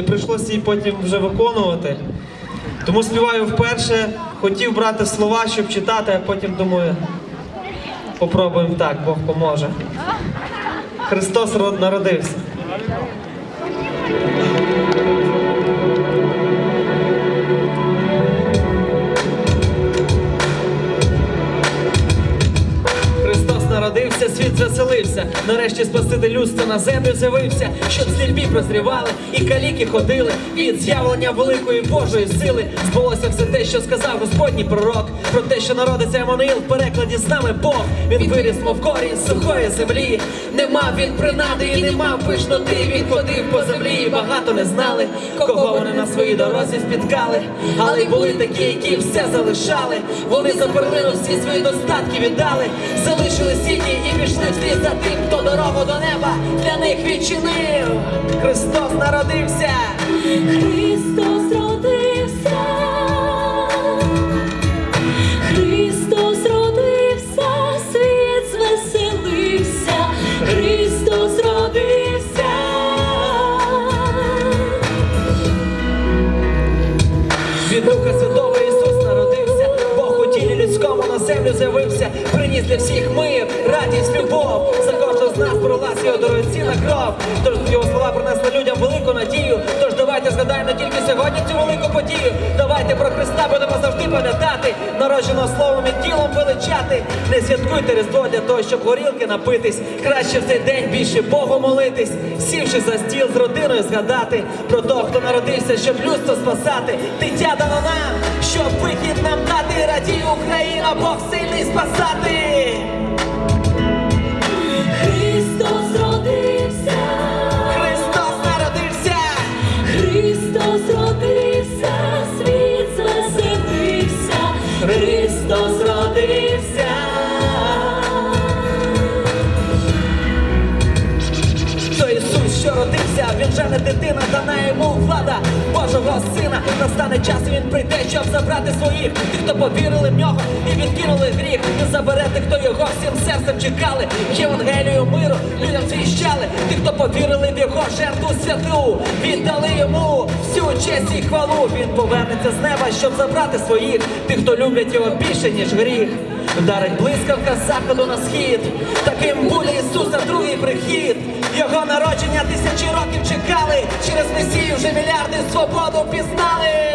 не прийшлося її потім вже виконувати. Тому співаю вперше, хотів брати слова, щоб читати, а потім думаю, попробуємо так, Бог поможе. Христос народився. Народився, світ заселився. Нарешті спасити людство на землю з'явився, щоб сліпі прозрівали і каліки ходили. Від з'явлення великої Божої сили збулося все те, що сказав Господній пророк. Про те, що народиться Еммануїл, в перекладі з нами Бог. Він виріс, мов корінь сухої землі. Не мав він принади і не мав пишноти. Він ходив по землі, і багато не знали, кого вони на своїй дорозі спіткали. Але й були такі, які все залишали. Вони за перлину всі свої достатки віддали, залишили сіті і пішли вслід за тим, хто дорогу до неба для них відчинив. Христос народився. Христос родився, Христос родився, світ звеселився, Христос родився. Від Духа Святого Ісус народився, Бог у тілі людському на землю з'явився, приніс для всіх радість, любов. За кожного з нас пролаз його дорогоцінна кров. Тож його слова принесли людям велику надію. Тож давайте згадаємо тільки сьогодні цю велику подію. Давайте про Христа будемо завжди пам'ятати, народженого словом і тілом величати. Не святкуйте Різдво для того, щоб горілки напитись. Краще в цей день більше Богу молитись, сівши за стіл з родиною згадати про того, хто народився, щоб людство спасати. Дитя дано нам, щоб вихід нам дати. Радій Україна, Бог сильний спасати. Христос родився. То Ісус, що родився, він же не дитина, дана йому влада Божого сина. Настане час, і він прийде, щоб забрати своїх. Тих, хто повірили в нього і відкинули гріх. Не заберете, хто його всім серцем чекали. Євангелію миру людям звіщали. Тих, хто повірили в його жертву святу, віддали йому всю честь і хвалу. Він повернеться з неба, щоб забрати своїх. Тих, хто люблять його більше, ніж гріх. Вдарить блискавка з заходу на схід. Таким буде Ісуса другий прихід. Народження тисячі років чекали. Через Месію вже мільярди свободу пізнали.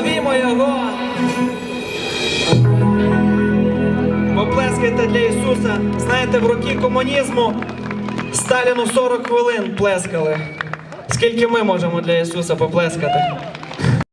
Славімо Його! Поплескайте для Ісуса. Знаєте, в роки комунізму Сталіну 40 хвилин плескали. Скільки ми можемо для Ісуса поплескати?